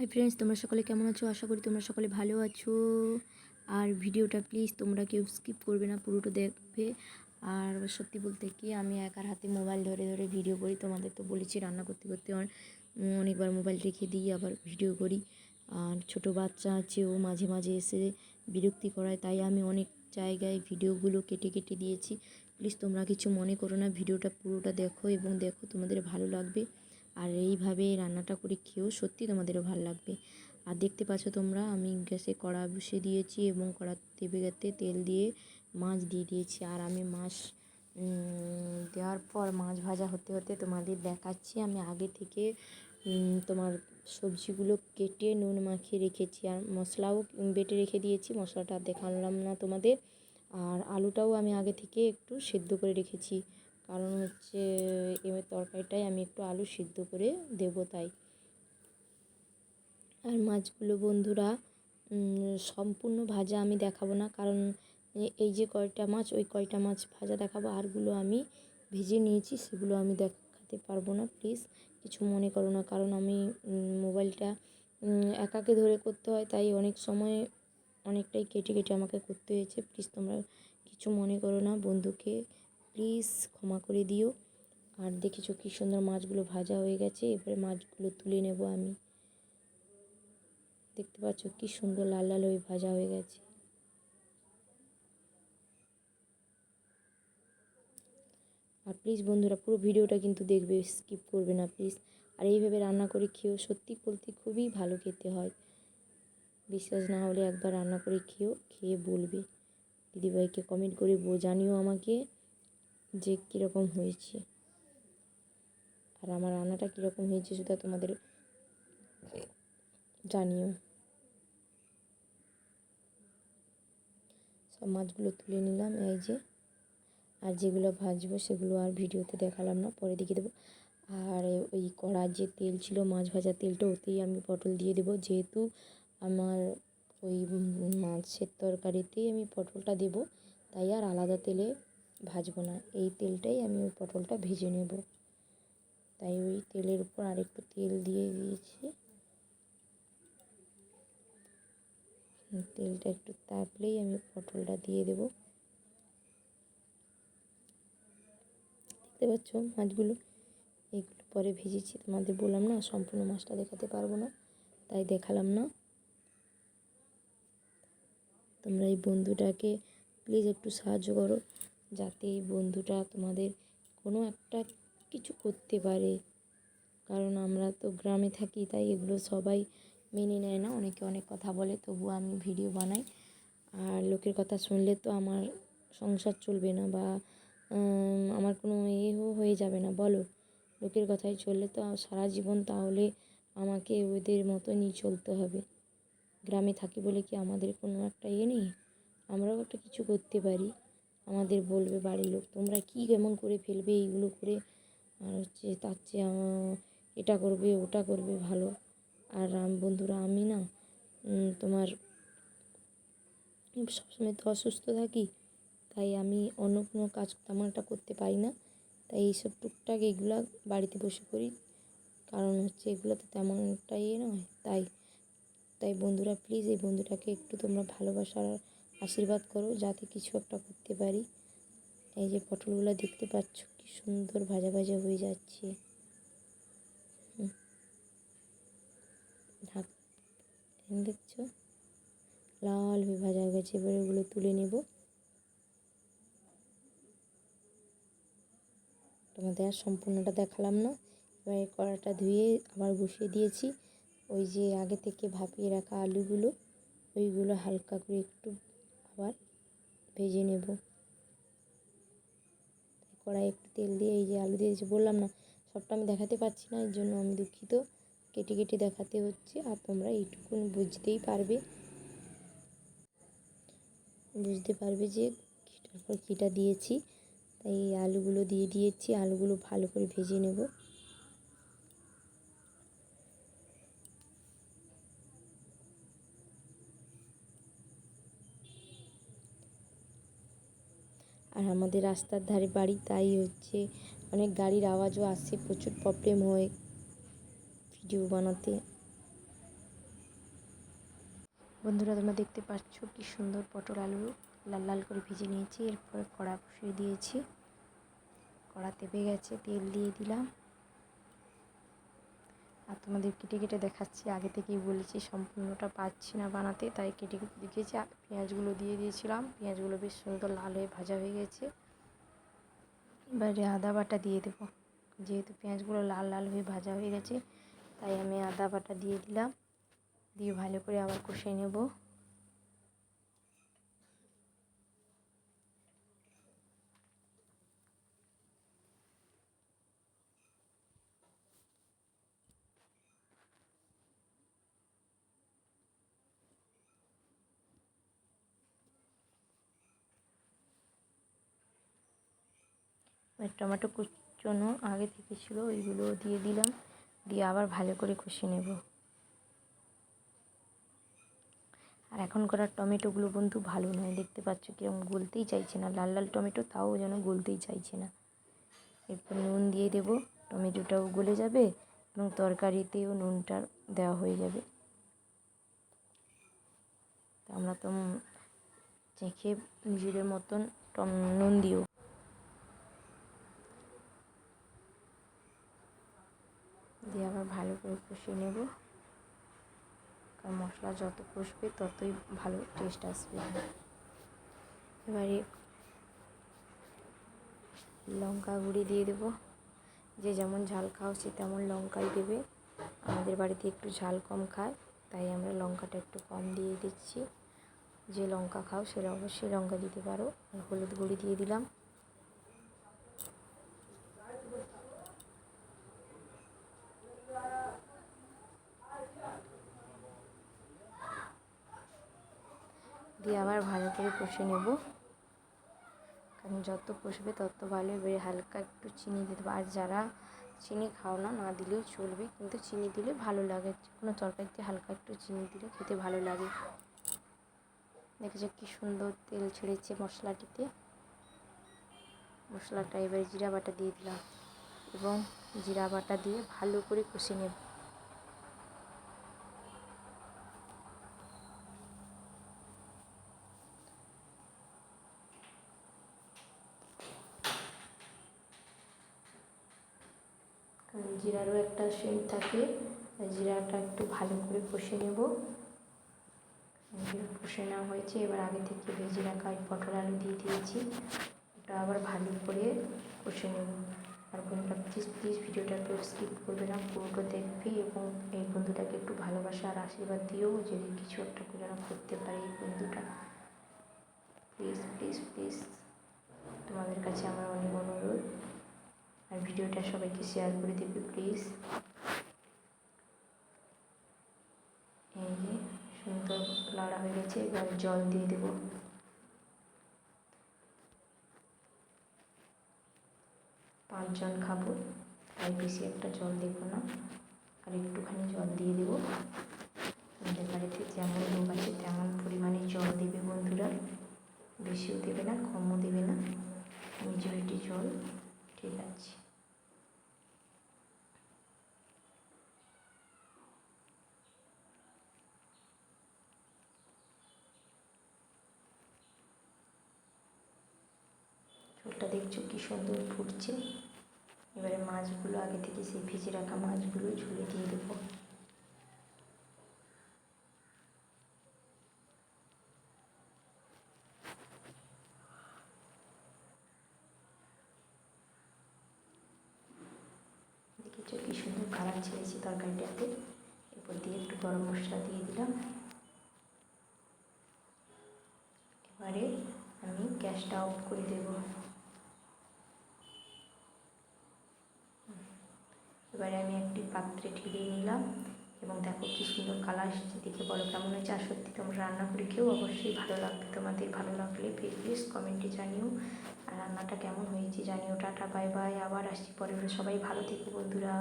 Hi friends তোমরা সকলে কেমন আছো? আশা করি তোমরা সকলে ভালো আছো। আর ভিডিওটা প্লিজ তোমরা কেউ স্কিপ করবে না, পুরোটা দেখবে। আর সত্যি বলতে কি, আমি একার হাতে মোবাইল ধরে ধরে ভিডিও করি। তোমাদের তো বলেছি রান্না করতে করতে অন- অনেকবার মোবাইল রেখে দিই, আবার ভিডিও করি। আর ছোট বাচ্চা আছে, ও মাঝে মাঝে এসে বিরক্তি করায়, তাই আমি অনেক জায়গায় ভিডিওগুলো কেটে কেটে দিয়েছি। প্লিজ তোমরা কিছু মনে করো না, ভিডিওটা পুরোটা দেখো এবং দেখো, তোমাদের ভালো লাগবে। আর এইভাবে রান্নাটা করে খেয়েও সত্যি তোমাদেরও ভালো লাগবে। আর দেখতে পাচ্ছ তোমরা, আমি গ্যাসে কড়া বসিয়ে দিয়েছি এবং কড়া তেবেগাতে তেল দিয়ে মাছ দিয়ে দিয়েছি। আর আমি মাছ দেওয়ার পর মাছ ভাজা হতে হতে তোমাদের দেখাচ্ছি। আমি আগে থেকে তোমার সবজিগুলো কেটে নুন মাখিয়ে রেখেছি। আর মশলাও বেটে রেখে দিয়েছি, মশলাটা দেখালাম না তোমাদের। আর আলুটাও আমি আগে থেকে একটু সেদ্ধ করে রেখেছি। কারণ হচ্ছে এবার তরকারিটায় আমি একটু আলু সিদ্ধ করে দেবো তাই। আর মাছগুলো বন্ধুরা সম্পূর্ণ ভাজা আমি দেখাবো না, কারণ এই যে কয়টা মাছ, ওই কয়টা মাছ ভাজা দেখাবো, আরগুলো আমি ভেজে নিয়েছি, সেগুলো আমি দেখাতে পারব না প্লিজ কিছু মনে করো না, কারণ আমি মোবাইলটা একাকে ধরে করতে হয়, তাই অনেক সময় অনেকটাই কেটে কেটে আমাকে করতে হয়েছে। প্লিজ তোমরা কিছু মনে করো না, বন্ধুকে প্লিজ ক্ষমা করে দিও। আর দেখেছ কি সুন্দর মাছগুলো ভাজা হয়ে গেছে। এবারে মাছগুলো তুলে নেব আমি। দেখতে পাচ্ছ কি সুন্দর লাল লাল হয়ে ভাজা হয়ে গেছে। আর প্লিজ বন্ধুরা, পুরো ভিডিওটা কিন্তু দেখবে, স্কিপ করবে না প্লিজ। আর এইভাবে রান্না করে খেয়েও সত্যি বলতে খুবই ভালো খেতে হয়। বিশ্বাস না হলে একবার রান্না করে খেয়েও, খেয়ে বলবে। দিদিভাইকে কমেন্ট করে জানিও আমাকে। যে কীরকম হয়েছে। আর আমার রান্নাটা কীরকম হয়েছে সেটা তোমাদের জানিও। সব মাছগুলো তুলে নিলাম এই যে। আর যেগুলো ভাজবো সেগুলো আর ভিডিওতে দেখালাম না, পরে দেখিয়ে দেবো। আর ওই কড়ার যে তেল ছিল, মাছ ভাজার তেলটা, ওতেই আমি পটল দিয়ে দেবো। যেহেতু আমার ওই মাছের তরকারিতেই আমি পটলটা দেব, তাই আর আলাদা তেলে ভাজবো না। এই তেলটাই আমি ওই পটলটা ভেজে নেব। তাই ওই তেলের উপর আরেকটু তেল দিয়ে দিয়েছি। তেলটা একটু তাপলেই আমি পটলটা দিয়ে দেব। দেখতে পাচ্ছ মাছগুলো? এগুলো পরে ভেজেছি। তোমাদের বললাম না, সম্পূর্ণ মাছটা দেখাতে পারব না, তাই দেখালাম না। তোমরা এই বন্ধুটাকে প্লিজ একটু সাহায্য করো। যাতে এই বন্ধুটা তোমাদের কোনো একটা কিছু করতে পারে। কারণ আমরা তো গ্রামে থাকি, তাই এগুলো সবাই মেনে নেয় না। অনেকে অনেক কথা বলে, তবুও আমি ভিডিও বানাই। আর লোকের কথা শুনলে তো আমার সংসার চলবে না বা আমার কোনো এও হয়ে যাবে না। বলো, লোকের কথাই চললে তো সারা জীবন তাহলে আমাকে ওদের মতনই চলতে হবে। গ্রামে থাকি বলে কি আমাদের কোনো একটা ইয়ে নেই? আমরাও একটা কিছু করতে পারি। আমাদের বলবে বাড়ির লোক, তোমরা কী কেমন করে ফেলবে এইগুলো করে? আর হচ্ছে তার চেয়ে এটা করবে, ওটা করবে, ভালো। আর বন্ধুরা, আমি না তোমার সবসময় তো অসুস্থ থাকি, তাই আমি অন্য কোনো কাজ তেমন একটা করতে পারি না। তাই এইসব টুকটাক এগুলো বাড়িতে বসে করি, কারণ হচ্ছে এগুলোতে তেমন একটা ইয়ে নয়। তাই তাই বন্ধুরা প্লিজ এই বন্ধুটাকে একটু তোমরা ভালোবাসার আশীর্বাদ করো, যাতে কিছু একটা করতে পারি। এই যে পটলগুলো দেখতে পাচ্ছ, কি সুন্দর ভাজা ভাজা হয়ে যাচ্ছে। ঢাক দেখছ? লাল হয়ে ভাজা হয়ে গেছে, এবার ওগুলো তুলে নেব। তোমাদের আর সম্পূর্ণটা দেখালাম না। এবার কড়াটা ধুয়ে আবার বসিয়ে দিয়েছি। ওই যে আগে থেকে ভাপিয়ে রাখা আলুগুলো, ওইগুলো হালকা করে একটু আবার ভেজে নেব। কড়াই একটু তেল দিয়ে, এই যে আলু দিয়েছি বললাম না, সবটা আমি দেখাতে পারছি না, এর জন্য আমি দুঃখিত। কেটে কেটে দেখাতে হচ্ছে, আর তোমরা এইটুকু বুঝতেই পারবে। বুঝতে পারবে যে কীটার পর কীটা দিয়েছি। তাই এই আলুগুলো দিয়ে দিয়েছি, আলুগুলো ভালো করে ভেজে নেব। আর আমাদের রাস্তার ধারে বাড়ি তাই হচ্ছে, অনেক গাড়ির আওয়াজও আসে প্রচুর প্রবলেম হয় ভিডিও বানাতে। বন্ধুরা, তোমরা দেখতে পাচ্ছ কি সুন্দর পটল আলু লাল লাল করে ভিজে নিয়েছি, এরপর কড়া বসিয়ে দিয়েছি। কড়া তেপে গেছে, তেল দিয়ে দিলাম। আর তোমাদের কেটে কেটে দেখাচ্ছি, আগে থেকেই বলেছি সম্পূর্ণটা পাচ্ছি না বানাতে, তাই কেটে কেটে দেখেছি। পেঁয়াজগুলো দিয়ে দিয়েছিলাম, পেঁয়াজগুলো বেশ সুন্দর লাল হয়ে ভাজা হয়ে গেছে। এবারে আদা বাটা দিয়ে দেবো, যেহেতু পেঁয়াজগুলো লাল লাল হয়ে ভাজা হয়ে গেছে, তাই আমি আদা বাটা দিয়ে দিলাম। দিয়ে ভালো করে আবার কষে নেব। টমেটো কুচনো আগে থেকে ছিল, ওইগুলো দিয়ে দিলাম। দিয়ে আবার ভালো করে কষে নেব। আর এখন করার টমেটোগুলো বন্ধু ভালো নয়, দেখতে পাচ্ছ কীরকম গলতেই চাইছে না। লাল লাল টমেটো, তাও যেন গলতেই চাইছে না। এরপর নুন দিয়ে দেব, টমেটোটাও গলে যাবে এবং তরকারিতেও নুনটা দেওয়া হয়ে যাবে। আমরা তো চেখে নিজেদের মতন টম নুন দিও দিয়ে আবার ভালো করে কষিয়ে নেব। কারণ মশলা যত কষবে ততই ভালো টেস্ট আসবে। এবারে লঙ্কা গুঁড়ি দিয়ে দেবো। যে যেমন ঝাল খাও সে তেমন লঙ্কাই দেবে। আমাদের বাড়িতে একটু ঝাল কম খায়, তাই আমরা লঙ্কাটা একটু কম দিয়ে দিচ্ছি। যে লঙ্কা খাও সে অবশ্যই লঙ্কা দিতে পারো। হলুদ গুঁড়ি দিয়ে দিলাম। দিয়ে আবার ভালো করে কষে নেব। কারণ যত কষবে তত ভালো এবারে হালকা একটু চিনি দিতে আর যারা চিনি খাও না না দিলেও চলবে। কিন্তু চিনি দিলে ভালো লাগে। কোনো তরকারিতে হালকা একটু চিনি দিলে খেতে ভালো লাগে। দেখেছ কি সুন্দর তেল ছেড়েছে মশলাটিতে? মশলাটা এবারে জিরা বাটা দিয়ে দিলাম। এবং জিরা বাটা দিয়ে ভালো করে কষে নেব। জিরারও একটা সেন্ট থাকে। জিরাটা একটু ভালো করে কষে নেব। কষে নেওয়া হয়েছে। এবার আগে থেকে ভেজে রাখা পটল আলু দিয়ে দিয়েছি। ওটা আবার ভালো করে কষে নেব। আর বন্ধুরা প্লিজ প্লিজ ভিডিওটা একটু স্কিপ করবে না। পুরোটা দেখবে এবং এই বন্ধুটাকে একটু ভালোবাসা আর আশীর্বাদ দিও। যদি কিছু একটা করে করতে পারে এই বন্ধুটা। প্লিজ প্লিজ প্লিজ তোমাদের কাছে আমার অনেক অনুরোধ। আর ভিডিওটা সবাইকে শেয়ার করে দেবে প্লিজ এই যে, সুন্দর লাড়া হয়ে গেছে, এবার জল দিয়ে দেব। পাঁচজন খাব, তাই বেশি একটা জল দেব না। আর একটুখানি জল দিয়ে দেবো। আমাদের বাড়িতে যেমন লোক আছে, তেমন পরিমাণে জল দেবে বন্ধুরা। বেশিও দেবে না, কমও দেবে না। মেজরিটি জল, ঠিক আছে। ঝোলটা দেখছ কি সুন্দর ফুটছে। এবারে মাছগুলো আগে থেকে সেই ভেজে রাখা মাছগুলো ঝুলে দিয়ে দেবো। দেখেছ কি সুন্দর কালার ছেড়েছি তরকারিটাতে। এরপর দিয়ে একটু গরম মশলা দিয়ে দিলাম। এবারে আমি গ্যাসটা অফ করে দেবো। এবারে আমি একটি পাত্রে ঢেলে নিলাম এবং দেখো কি সুন্দর কালার এসেছে। দেখে বলো কেমন হয়েছে? আর সত্যি তোমরা রান্না করে খেয়েও অবশ্যই ভালো লাগবে। তোমাদের ভালো লাগলে প্লিজ কমেন্টে জানিও। আর রান্নাটা কেমন হয়েছে জানিও। টাটা বাই বাই আবার আসছি পরে। সবাই ভালো থেকো বন্ধুরা।